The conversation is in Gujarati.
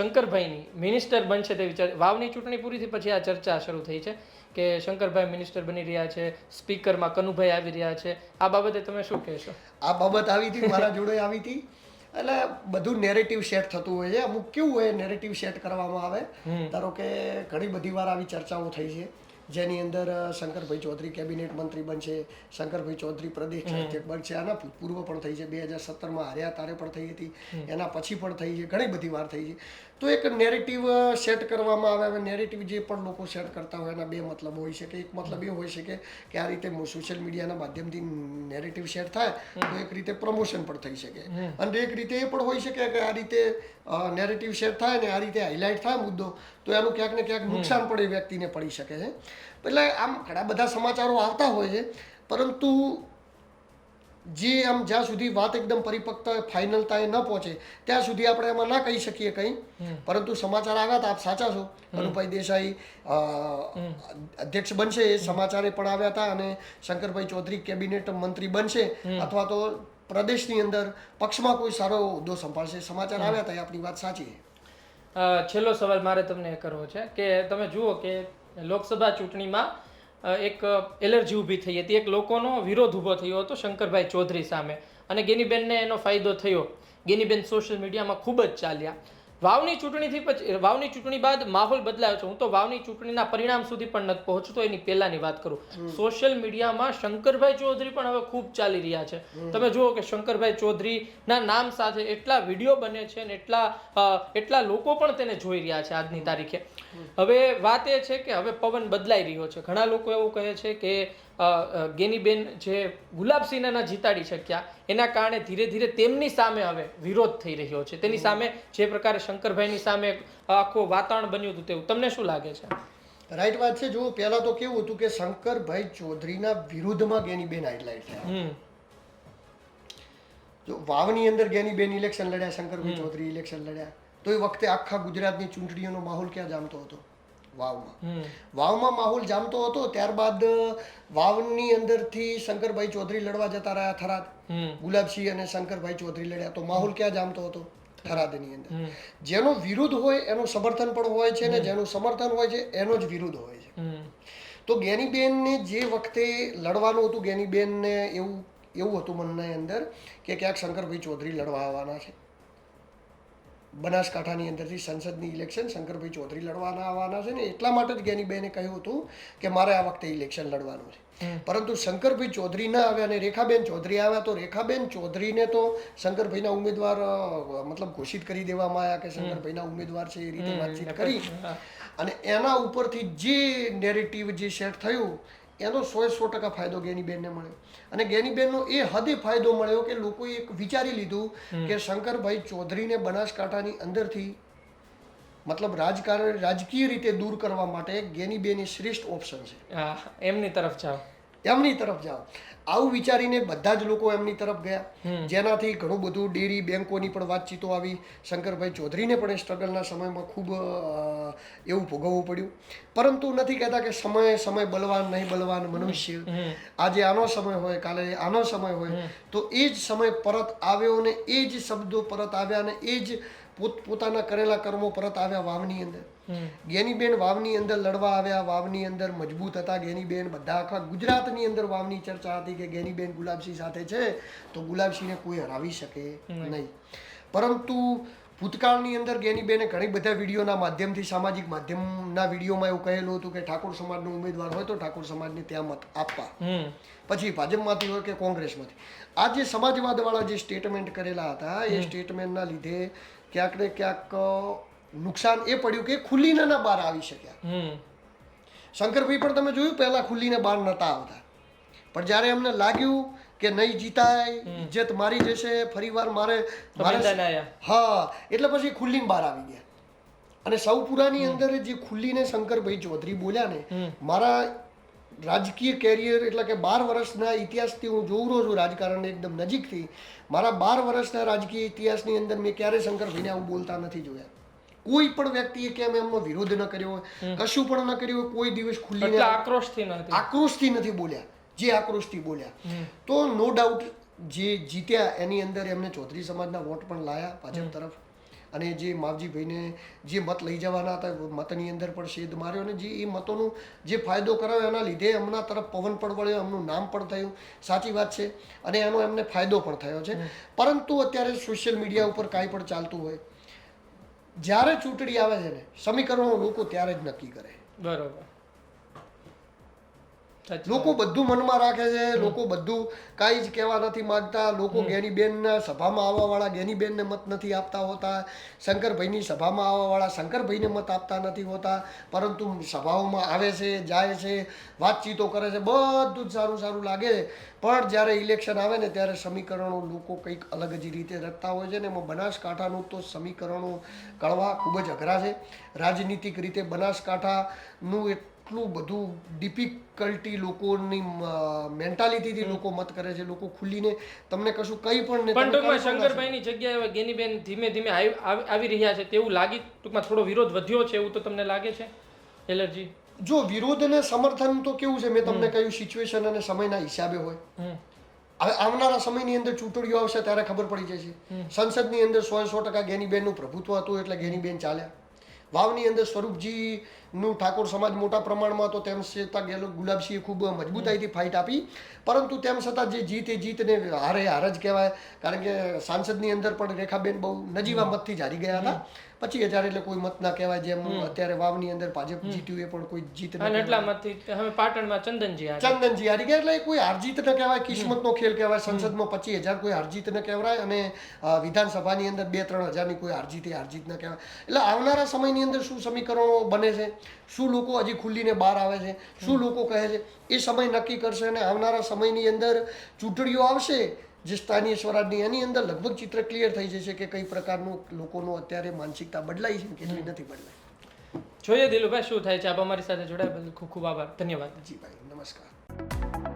શંકરભાઈની મિનિસ્ટર બનશે તેવી વાવની ચૂંટણી પૂરી થઈ પછી આ ચર્ચા શરૂ થઈ છે કે શંકરભાઈ મિનિસ્ટર બની રહ્યા છે સ્પીકરમાં કનુભાઈ આવી રહ્યા છે. આ બાબતે તમે શું કહેશો? આ બાબત આવી હતી મારા જોડે આવી હતી. એટલે બધું નેરેટિવ સેટ થતું હોય છે. અમુક કેવું હોય નેરેટિવ સેટ કરવામાં આવે. ધારો કે ઘણી બધી વાર આવી ચર્ચાઓ થઈ છે. જેની અંદર શંકરભાઈ ચૌધરી કેબિનેટ મંત્રી બનશે શંકરભાઈ ચૌધરી પ્રદેશ અધ્યક્ષ બનશે આના પૂર્વ પણ થઈ છે બે હજાર સત્તરમાં હાર્યા તારે પણ થઈ હતી એના પછી પણ થઈ છે ઘણી બધી વાર થઈ છે. તો એક નેરેટિવ સેટ કરવામાં આવે હવે નેરેટિવ જે પણ લોકો સેટ કરતા હોય એના બે મતલબ હોય શકે એક મતલબ એ હોઈ શકે કે આ રીતે સોશિયલ મીડિયાના માધ્યમથી નેરેટિવ સેટ થાય તો એક રીતે પ્રમોશન પણ થઈ શકે. અને એક રીતે એ પણ હોઈ શકે કે આ રીતે નેરેટિવ સેટ થાય ને આ રીતે હાઇલાઇટ થાય મુદ્દો તો એનું ક્યાંક ને ક્યાંક નુકસાન પણ એ વ્યક્તિને પડી શકે છે. એટલે આમ ઘણા બધા સમાચારો આવતા હોય છે પરંતુ જે આમ જ્યાં સુધી વાત એકદમ પરિપક્વ ફાઇનલતા એ ન પહોંચે ત્યાં સુધી આપણે એમાં ના કહી શકીએ કંઈ. પરંતુ સમાચાર આવ્યા હતા આપ સાચા છો. અનુભાઈ દેસાઈ અધ્યક્ષ બનશે એ સમાચારે પણ આવ્યા હતા અને શંકરભાઈ ચૌધરી કેબિનેટ મંત્રી બનશે અથવા તો પ્રદેશની અંદર પક્ષમાં કોઈ સારો હોદ્દો સંભાળશે. સમાચાર આવ્યા હતા એ આપણી વાત સાચી છે. છેલ્લો સવાલ મારે તમને કરવો છે કે તમે જુઓ કે લોકસભા ચૂંટણીમાં એક એલર્જી ઊભી થઈ હતી. એક લોકોનો વિરોધ ઊભો થયો હતો શંકરભાઈ ચૌધરી સામે. અને ગેનીબેનને એનો ફાયદો થયો. ગેનીબેન સોશિયલ મીડિયામાં ખૂબ જ ચાલ્યા. વાવની ચૂંટણીથી પછી વાવની ચૂંટણી બાદ માહોલ બદલાયો છે. હું તો વાવની ચૂંટણીના પરિણામ સુધી પણ નથી પહોંચતો એની પહેલાની વાત કરું. સોશિયલ મીડિયામાં શંકરભાઈ ચૌધરી પણ હવે ખૂબ ચાલી રહ્યા છે. તમે જુઓ કે શંકરભાઈ ચૌધરીના નામ સાથે એટલા વીડિયો બને છે ને એટલા એટલા લોકો પણ તેને જોઈ રહ્યા છે આજની તારીખે. હવે વાત એ છે કે હવે પવન બદલાઈ રહ્યો છે. ઘણા લોકો એવું કહે છે કે ગેનીબેન જે ગુલાબસિંહના જીતાડી શક્યા એના કારણે ધીરે ધીરે તેમની સામે હવે વિરોધ થઈ રહ્યો છે. તેની સામે જે પ્રકારે શંકરભાઈની સામે આખું વાતાવરણ બન્યું હતું તેવું. તમને શું લાગે છે? રાઈટ વાત છે જો પહેલા તો કેવું હતું કે શંકરભાઈ ચૌધરીના વિરુદ્ધમાં ગેનીબેન હાઇલાઇટ થયા. જો વાવની અંદર ગેનીબેન ઇલેક્શન લડ્યા શંકરભાઈ ચૌધરી ઇલેક્શન લડ્યા તો એ વખતે આખા ગુજરાતની ચૂંટણીઓનો માહોલ ક્યાં જામતો હતો? વાવમાં. વાવમાં માહોલ જામતો હતો ત્યારબાદ વાવની અંદરથી શંકરભાઈ ચૌધરી લડવા જતા રહ્યા થરાદ. ગુલાબસિંહ અને શંકરભાઈ ચૌધરી લડ્યા. તો માહોલ ક્યાં જામતો હતો? થરાદની અંદર. જેનો વિરુદ્ધ હોય એનું સમર્થન પણ હોય છે ને જેનું સમર્થન હોય છે એનો જ વિરુદ્ધ હોય છે. તો ગેનીબેનને જે વખતે લડવાનું હતું ગેનીબેનને એવું એવું હતું મનની અંદર કે ક્યાંક શંકરભાઈ ચૌધરી લડવા આવવાના છે. બનાસકાંઠાની અંદરથી સંસદની ઇલેક્શન શંકરભાઈ ચૌધરી લડવાના આવવાના છે ને એટલા માટે જ ગેનીબેને કહ્યું હતું કે મારે આ વખતે ઇલેક્શન લડવાનું છે. પરંતુ શંકરભાઈ ચૌધરી ના આવ્યા અને રેખાબેન ચૌધરી આવ્યા તો રેખાબેન ચૌધરીને તો શંકરભાઈના ઉમેદવાર મતલબ ઘોષિત કરી દેવામાં આવ્યા કે શંકરભાઈના ઉમેદવાર છે એ રીતે વાતચીત કરી. અને એના ઉપરથી જે નેરેટિવ જે સેટ થયું એનો સો સો ટકા ફાયદો ગેનીબેનને મળ્યો. અને ગેનીબેનનો એ હદે ફાયદો મળ્યો કે લોકોએ એક વિચારી લીધું કે શંકરભાઈ ચૌધરીને બનાસકાંઠાની અંદરથી મતલબ રાજકારણ રાજકીય રીતે દૂર કરવા માટે ગેનીબેન એ શ્રેષ્ઠ ઓપ્શન છે. એમની તરફ જાઓ. એમની તરફ જાઓ. આવું વિચારીને બધા જ લોકો એમની તરફ ગયા. જેનાથી ઘણું બધું ડેરી બેંકોની પણ વાતચીતો આવી. શંકરભાઈ ચૌધરીને પણ એ સ્ટ્રગલના સમયમાં ખૂબ એવું ભોગવવું પડ્યું. પરંતુ નથી કહેતા કે સમય સમય બલવાન નહીં બલવાન મનુષ્ય. આજે આનો સમય હોય કાલે આનો સમય હોય તો એ જ સમય પરત આવ્યો ને એ જ શબ્દો પરત આવ્યા ને એ જ પોત પોતાના કરેલા કર્મો પરત આવ્યા વાવની અંદર. ગેનીબેન વાવની અંદર લડવા આવ્યા વાવની અંદર મજબૂત હતા. ગેનીબેન બધા આખા ગુજરાતની અંદર વાવની ચર્ચા હતી કે ગેનીબેન ગુલાબસિંહ સાથે છે તો ગુલાબસિંહને કોઈ હરાવી શકે નહીં. પરંતુ ભૂતકાળની અંદર ગેનીબેને ઘણી બધા વિડીયોના માધ્યમથી સામાજિક માધ્યમના વિડીયોમાં એવું કહેલું હતું કે ઠાકોર સમાજનો ઉમેદવાર હોય તો ઠાકોર સમાજને ત્યાં મત આપવા. પછી ભાજપમાંથી હોય કે કોંગ્રેસમાંથી. આ જે સમાજવાદવાળા જે સ્ટેટમેન્ટ કરેલા હતા એ સ્ટેટમેન્ટના લીધે ક્યાંક ને ક્યાંક નુકસાન એ પડ્યું કે ખુલ્લીને ના બહાર આવી શક્યા. શંકરભાઈ પણ તમે જોયું પહેલાં ખુલ્લીને બહાર નહોતા આવતા. પણ જ્યારે એમને લાગ્યું કે નહીં જીતાય ઇજ્જત મારી જશે ફરીવાર મારે મારે હા એટલે પછી ખુલ્લી બહાર આવી ગયા. અને સૌપુરાની અંદર જે ખુલ્લીને શંકરભાઈ ચૌધરી બોલ્યા ને મારા રાજકીય કેરિયર એટલે કે બાર વર્ષના ઇતિહાસથી હું જોઉં રહ્યો છું રાજકારણને એકદમ નજીકથી મારા બાર વર્ષના રાજકીય ઇતિહાસની અંદર મેં ક્યારે શંકરભાઈને આવું બોલતા નથી જોયા. કોઈ પણ વ્યક્તિએ કેમ એમનો વિરોધ ન કર્યો હોય કશું પણ ન કર્યું હોય કોઈ દિવસ ખુલ્લી આક્રોશથી નથી આક્રોશથી નથી બોલ્યા. જે આક્રોશથી બોલ્યા. તો નો ડાઉટ જે જીત્યા એની અંદર એમને ચૌધરી સમાજના વોટ પણ લાયા ભાજપ તરફ. અને જે માવજીભાઈને જે મત લઈ જવાના હતા મતની અંદર પણ શેદ માર્યો અને જે એ મતોનો જે ફાયદો કરાયો એના લીધે એમના તરફ પવન પણ વળ્યો એમનું નામ પણ થયું. સાચી વાત છે. અને એનો એમને ફાયદો પણ થયો છે. પરંતુ અત્યારે સોશિયલ મીડિયા ઉપર કાંઈ પણ ચાલતું હોય જ્યારે ચૂંટણી આવે છે ને સમીકરણો લોકો ત્યારે જ નક્કી કરે. બરોબર. લોકો બધું મનમાં રાખે છે લોકો બધું કાંઈ જ કહેવા નથી માંગતા લોકો જ્ઞાનીબેનના સભામાં આવવાવાળા જ્ઞાનીબેનને મત નથી આપતા હોતા શંકરભાઈની સભામાં આવવાવાળા શંકરભાઈને મત આપતા નથી હોતા પરંતુ સભાઓમાં આવે છે જાય છે વાતચીતો કરે છે બધું જ સારું સારું લાગે છે. પણ જ્યારે ઇલેક્શન આવે ને ત્યારે સમીકરણો લોકો કંઈક અલગ જ રીતે રચતા હોય છે ને એમાં બનાસકાંઠાનું તો સમીકરણો કળવા ખૂબ જ અઘરા છે. રાજનીતિક રીતે બનાસકાંઠાનું એટલું બધું ડિફિકલ્ટી લોકોની મેન્ટાલિટીથી લોકો મત કરે છે લોકો ખુલ્લીને તમને કશું કંઈ પણ પણ ટૂંકમાં. શંકરભાઈની જગ્યાએ ગેનીબેન ધીમે ધીમે આવી રહ્યા છે તેવું લાગી ટૂંકમાં થોડો વિરોધ વધ્યો છે એવું તો તમને લાગે છે એલર્જી? જો વિરોધ અને સમર્થન તો કેવું છે મેં તમને કહ્યું સિચ્યુએશન અને સમયના હિસાબે હોય. હવે આવનારા સમયની અંદર ચૂંટણીઓ આવશે ત્યારે ખબર પડી જશે. સંસદની અંદર સો સો ટકા ગેનીબેનનું પ્રભુત્વ હતું એટલે ગેનીબેન ચાલ્યા. વાવની અંદર સ્વરૂપજીનું ઠાકોર સમાજ મોટા પ્રમાણમાં હતો તેમ છતાં ગેલો ગુલાબસિંહે ખૂબ મજબૂતાઈથી ફાઇટ આપી. પરંતુ તેમ છતાં જે જીત એ જીતને હારે હાર જ કહેવાય. કારણ કે સાંસદની અંદર પણ રેખાબેન બહુ નજીવા મતથી જ હારી ગયા હતા. પછી હજાર એટલે કોઈ મત ના કહેવાય જેમ અત્યારે વાવની અંદર ભાજપ જીત્યું એ પણ કોઈ જીત અને એટલા મતથી હવે પાટણમાં ચંદનજી ચંદનજી હારી ગયા એટલે કોઈ હારજીત ન કહેવાય કિસ્મતનો ખેલ કહેવાય સંસદમાં પચીસ હજાર કોઈ હારજીત ન કહેવાય અને વિધાનસભાની અંદર બે ત્રણ હજારની કોઈ હારજીત એ હારજીત ન કહેવાય. એટલે આવનારા સમયની અંદર શું સમીકરણો બને છે? શું લોકો હજી ખુલ્લીને બહાર આવે છે? શું લોકો કહે છે? એ સમય નક્કી કરશે અને આવનારા સમયની અંદર ચૂંટણીઓ આવશે જે સ્થાનીય સ્વરાજની એની અંદર લગભગ ચિત્ર ક્લિયર થઈ જશે કે કઈ પ્રકારનું લોકોનું અત્યારે માનસિકતા બદલાઈ છે કેટલી નથી બદલાઈ જોઈએ દિલુભાઈ શું થાય છે? આપ અમારી સાથે જોડાયા બદલ ખૂબ ખૂબ આભાર. ધન્યવાદ. જી ભાઈ નમસ્કાર.